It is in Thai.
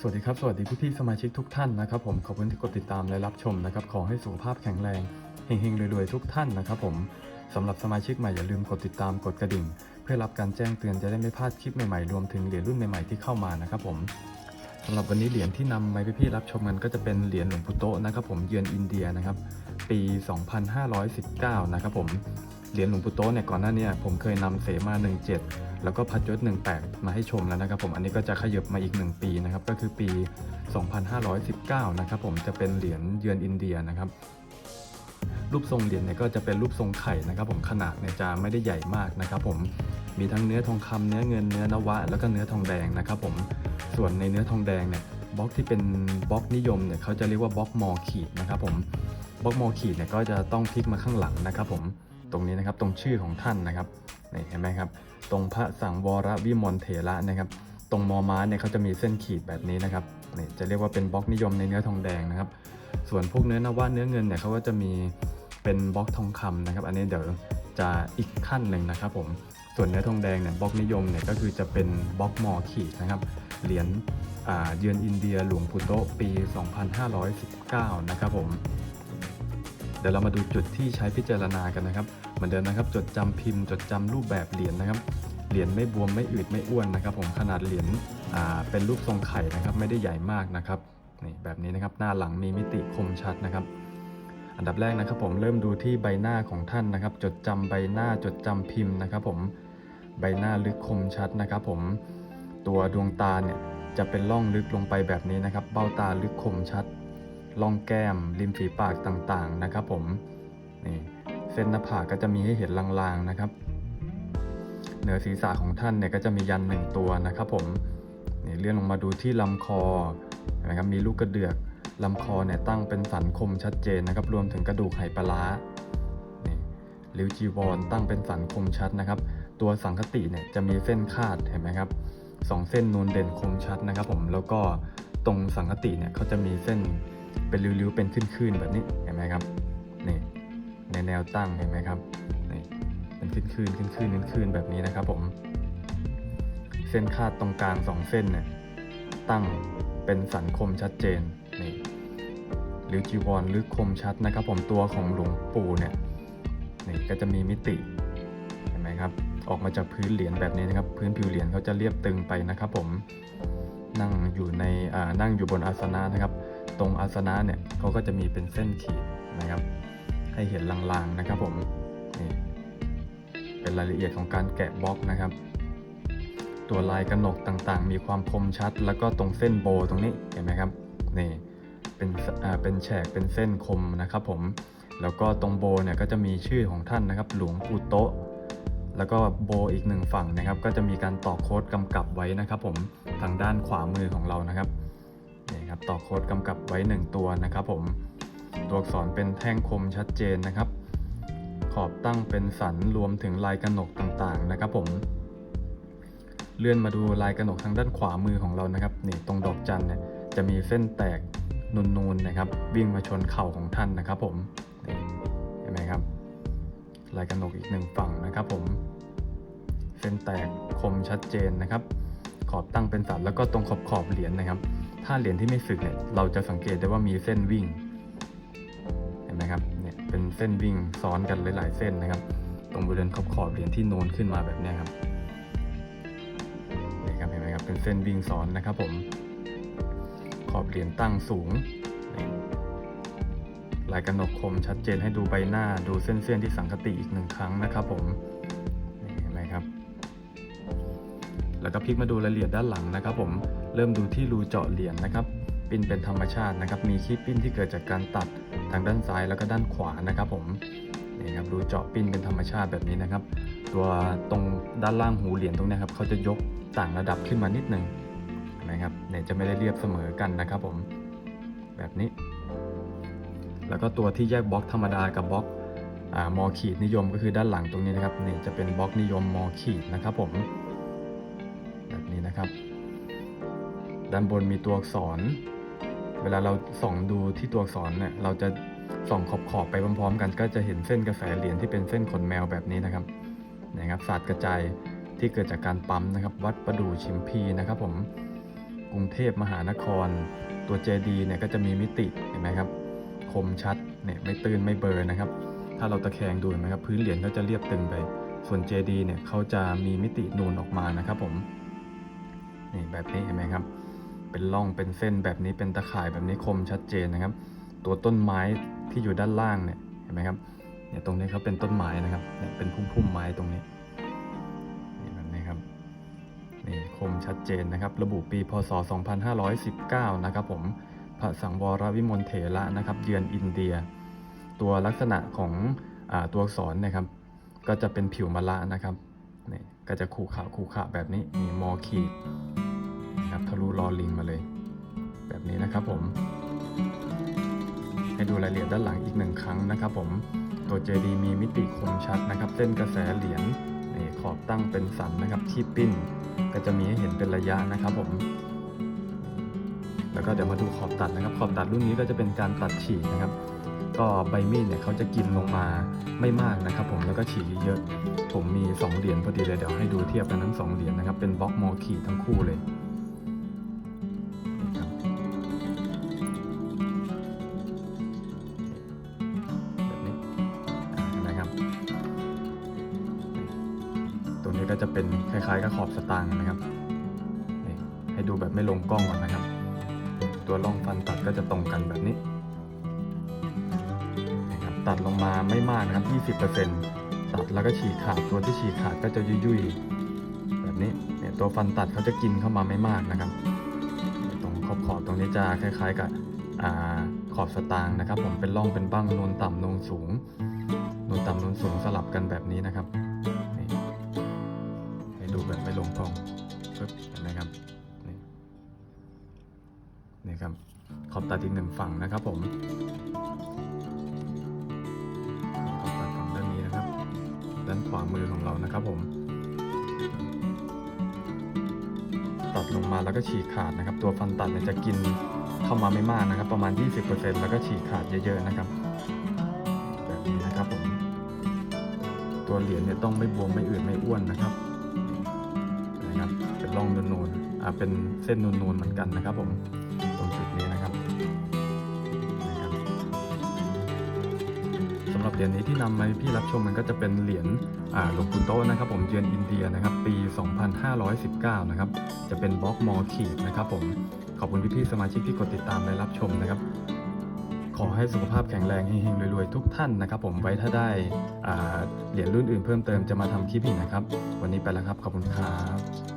สวัสดีครับ สวัสดีพี่พี่ๆสมาชิกทุกท่านนะครับผมขอบคุณที่กดติดตามและรับชมนะครับขอให้สุขภาพแข็งแรงเฮงๆรวยๆทุกท่านนะครับผมสำหรับสมาชิกใหม่อย่าลืมกดติดตามกดกระดิ่ง เพื่อรับการแจ้งเตือนจะได้ไม่พลาดคลิปใหม่ๆรวมถึงเหรียญรุ่นใหม่ๆที่เข้ามานะครับผมสำหรับวันนี้เหรียญที่นำมาให้พี่รับชมกันก็จะเป็นเหรียญหลวงปู่โตนะครับผมเยือนอินเดียนะครับปี 2519 นะครับผม เหรียญหลวงปู่โตะเนี่ยก่อนหน้านี้ผมเคยนำเสมา 17 แล้วก็พัดยศ 18 มาให้ชมแล้วนะครับผมอันนี้ก็จะขยับมาอีก 1 ปีนะครับก็คือปี 2519 นะครับผมจะเป็นเหรียญเยือนอินเดียนะครับรูปทรงเหรียญเนี่ยก็จะเป็นรูปทรงไข่นะครับผมขนาดเนี่ยจะไม่ได้ใหญ่มากนะครับผมมีทั้งเนื้อทองคำเนื้อเงินเนื้อนวะ แล้วก็เนื้อทองแดงนะครับผมส่วนในเนื้อทองแดงเนี่ยบล็อกที่เป็นบล็อกนิยมเนี่ยเขาจะเรียกว่าบล็อกมอขีดนะครับผมบล็อกมอขีดเนี่ยก็จะต้องพลิกมาข้างหลังนะครับผม ตรงนี้นะครับตรงชื่อของท่านนะครับนี่เห็นไหมครับ ตรงพระสังวรวิมลเถระนะครับ ตรงมอม้าเนี่ยเขาจะมีเส้นขีดแบบนี้นะครับนี่จะเรียกว่าเป็นบล็อกนิยมในเนื้อทองแดงนะครับ ส่วนพวกเนื้อนวะเนื้อเงินเนี่ยเขาก็จะมีเป็นบล็อกทองคำนะครับ อันนี้เดี๋ยวจะอีกขั้นหนึ่งนะครับผมส่วนเนื้อทองแดงเนี่ยบล็อกนิยมเนี่ยก็คือจะเป็นบล็อกมอขีดนะครับเหรียญเยือนอินเดียหลวงปู่โตปี 2519 นะครับผม เดี๋ยวเรามาดูจุดที่ใช้พิจารณากันนะครับ เหมือนเดิมนะครับจดจำพิมพ์ จดจำรูปแบบเหรียญนะครับ เหรียญไม่บวมไม่อืดไม่อ้วนนะครับ ผมขนาดเหรียญเป็นรูปทรงไข่นะครับ ไม่ได้ใหญ่มากนะครับนี่แบบนี้นะครับหน้าหลังมีมิติคมชัดนะครับ อันดับแรกนะครับ ผมเริ่มดูที่ใบหน้าของท่านนะครับ จดจำใบหน้าจดจำพิมพ์นะครับ ผมใบหน้าลึกคมชัดนะครับ ผมตัวดวงตาเนี่ยจะเป็นร่องลึกลงไปแบบนี้นะครับ เบ้าตาลึกคมชัด ร่องแก้ม ริมฝีปากต่างๆนะครับ ผมนี่เส้นหน้าผากก็จะมีให้เห็นลางๆนะครับ เหนือศีรษะของท่านเนี่ยก็จะมียันหนึ่งตัวนะครับผมนี่เลื่อนลงมาดูที่ลำคอเห็นไหมครับมีลูกกระเดือกลำคอเนี่ยตั้งเป็นสันคมชัดเจนนะครับ รวมถึงกระดูกไหปลาร้านี่ริ้วจีวรตั้งเป็นสันคมชัดนะครับ ตัวสังคติเนี่ยจะมีเส้นคาดเห็นไหมครับสองเส้นนูนเด่นคมชัดนะครับ ผมแล้วก็ตรงสังคติเนี่ยเขาจะมีเส้น เป็นริ้วๆเป็นขึ้นๆแบบนี้เห็นไหมครับนี่ในแนวตั้งเห็นไหมครับนี่เป็นขึ้นคืนขึ้นคืนขึ้นคืนแบบนี้นะครับผม เส้นคาดตรงกลางสองเส้นเนี่ยตั้งเป็นสันคมชัดเจนนี่หรือจีวรลึกคมชัดนะครับ ผมตัวของหลวงปู่เนี่ยนี่ก็จะมีมิติเห็นไหมครับ ออกมาจากพื้นเหรียญแบบนี้นะครับ พื้นผิวเหรียญเขาจะเรียบตึงไปนะครับ ผมนั่งอยู่ในอ่านั่งอยู่บนอาสนะนะครับ ตรงอาสนะเนี่ยเขาก็จะมีเป็นเส้นขีดนะครับ ให้เห็นลางๆนะครับผมนี่เป็นรายละเอียดของการแกะบล็อกนะครับ ตัวลายกระหนกต่างๆ มีความคมชัด แล้วก็ตรงเส้นโบตรงนี้เห็นไหมครับนี่เป็นอ่าเป็นแฉกเป็นเส้นคมนะครับผมแล้วก็ตรงโบเนี่ยก็จะมีชื่อของท่านนะครับ หลวงปู่โตะแล้วก็โบอีกหนึ่งฝั่งนะครับ ก็จะมีการต่อโค้ดกำกับไว้นะครับ ผมทางด้านขวามือของเรานะครับ นี่ครับต่อโค้ดกำกับไว้หนึ่งตัวนะครับผมตัวอักษรเป็นแท่งคมชัดเจนนะครับ ขอบตั้งเป็นสันรวมถึงลายกระหนกต่างๆนะครับผม เลื่อนมาดูลายกระหนกทางด้านขวามือของเรานะครับนี่ตรงดอกจันเนี่ยจะมีเส้นแตกนูนๆนะครับ วิ่งมาชนเข่าของท่านนะครับผมเห็นไหมครับ ลายกระหนกอีกหนึ่งฝั่งนะครับผมเส้นแตกคมชัดเจนนะครับ ขอบตั้งเป็นสันแล้วก็ตรงขอบขอบเหรียญนะครับ ถ้าเหรียญที่ไม่สึกเนี่ยเราจะสังเกตได้ว่ามีเส้นวิ่ง เห็นไหมครับเนี่ยเป็นเส้นวิ่งซ้อนกันหลาย ๆ เส้นนะครับ ตรงบริเวณขอบขอบเหรียญที่โนนขึ้นมาแบบนี้ครับนี่ครับเห็นไหมครับเป็นเส้นวิ่งซ้อนนะครับ ผม ขอบเหรียญตั้งสูงลายกระหนกคมชัดเจนให้ดูใบหน้าดูเส้นๆที่สังคติอีกหนึ่งครั้งนะครับผม แล้วก็พลิกมาดูรายละเอียดด้านหลังนะครับ ผมเริ่มดูที่รูเจาะเหรียญนะครับปิ้นเป็นธรรมชาตินะครับ มีขี้ปิ้นที่เกิดจากการตัดทางด้านซ้ายแล้วก็ด้านขวานะครับผมนี่ครับรูเจาะปิ้นเป็นธรรมชาติแบบนี้นะครับ ตัวตรงด้านล่างหูเหรียญตรงนี้ครับเขาจะยกต่างระดับขึ้นมานิดหนึ่งเห็นะครับเนี่ยจะไม่ได้เรียบเสมอกันนะครับ ผมแบบนี้ แล้วก็ตัวที่แยกบล็อกธรรมดากับบล็อกอ่ามอขีดนิยมก็คือด้านหลังตรงนี้นะครับนี่จะเป็นบล็อกนิยมมอขีดนะครับผม ด้านบนมีตัวอักษร เวลาเราส่องดูที่ตัวอักษรเนี่ยเราจะส่องขอบขอบไปพร้อมๆ กัน ก็จะเห็นเส้นกระแสเหรียญที่เป็นเส้นขนแมวแบบนี้นะครับนะครับศาสตร์กระจายที่เกิดจากการปั๊มนะครับ วัดประดู่ชิมพีนะครับผมกรุงเทพมหานคร ตัวเจดีเนี่ยก็จะมีมิติเห็นไหมครับ คมชัดเนี่ยไม่ตื้นไม่เบลอนะครับ ถ้าเราตะแคงดูเห็นไหมครับ พื้นเหรียญก็จะเรียบตึงไป ส่วนเจดีเนี่ยเขาจะมีมิตินูนออกมานะครับผมนี่แบบนี้เห็นไหมครับ เป็นร่องเป็นเส้นแบบนี้เป็นตะข่ายแบบนี้คมชัดเจนนะครับ ตัวต้นไม้ที่อยู่ด้านล่างเนี่ยเห็นไหมครับเนี่ยตรงนี้เขาเป็นต้นไม้นะครับเนี่ยเป็นพุ่มๆไม้ตรงนี้นี่แบบนี้ครับนี่คมชัดเจนนะครับ ระบุปีพศ 2519 นะครับผมพระสังวรวิมลเถระนะครับเยือนอินเดีย ตัวลักษณะของอตัวอักษรนะครับก็จะเป็นผิวมะละนะครับนี่ก็จะขูขาวขูขาวแบบนี้มีมอขีด ลอลิงมาเลย แบบนี้นะครับผม ให้ดูรายละเอียดด้านหลังอีกหนึ่งครั้งนะครับผมตัวเจดีมีมิติคมชัดนะครับ เส้นกระแสเหรียญขอบตั้งเป็นสันนะครับที่ปิ้น ก็จะมีให้เห็นเป็นระยะนะครับผม แล้วก็เดี๋ยวมาดูขอบตัดนะครับ ขอบตัดรุ่นนี้ก็จะเป็นการตัดฉีกนะครับ ก็ใบมีดเนี่ยเขาจะกินลงมาไม่มากนะครับ ผมแล้วก็ฉีกเยอะ ผมมี 2 เหรียญพอดีเลยเดี๋ยวให้ดูเทียบกันทั้ง2เหรียญนะครับเป็นบล็อกมอขีทั้งคู่เลย จะเป็นคล้ายๆกับขอบสตางค์นะครับ ให้ดูแบบไม่ลงกล้องก่อนนะครับ ตัวร่องฟันตัดก็จะตรงกันแบบนี้นะครับตัดลงมาไม่มากนะครับ 20%ตัดแล้วก็ฉีกขาดตัวที่ฉีกขาดก็จะยุ่ยๆแบบนี้เนี่ยตัวฟันตัดเขาจะกินเข้ามาไม่มากนะครับ ตรงขอบขอบๆตรงนี้จะคล้าย ๆ กับอาขอบสตางค์นะครับ ผมเป็นร่องเป็นบ้างนูนต่ำนูนสูงนูนต่ำนูนสูงสลับกันแบบนี้นะครับ ดูแบบไม่ลงกล้องปึ๊บเห็นไหมครับนี่นี่ครับขอบตัดอีกหนึ่งฝั่งนะครับผมขอบตัดฝั่งด้านนี้นะครับ ด้านขวามือของเรานะครับผม ตัดลงมาแล้วก็ฉีกขาดนะครับ ตัวฟันตัดเนี่ยจะกินเข้ามาไม่มากนะครับ ประมาณ 20%แล้วก็ฉีกขาดเยอะๆนะครับ แบบนี้นะครับผม ตัวเหรียญเนี่ยต้องไม่บวมไม่อืดไม่อ้วนนะครับ ร่องนูนๆอ่าเป็นเส้นนูนๆเหมือนกันนะครับ ผมตรงจุดนี้นะครับนะครับสำหรับเหรียญนี้ที่นำมาพี่รับชมมันก็จะเป็นเหรียญอ่าหลวงปู่โตนะครับ ผมเยือนอินเดียนะครับ ปี 2519 นะครับ จะเป็นบล็อกมอขีดนะครับ ผมขอบคุณพี่ๆสมาชิกที่กดติดตามและรับชมนะครับขอให้สุขภาพแข็งแรงเฮงๆรวยๆทุกท่านนะครับ ผมไว้ถ้าได้เหรียญรุ่นอื่นเพิ่มเติมจะมาทำคลิปอีกนะครับ วันนี้ไปแล้วครับ ขอบคุณครับ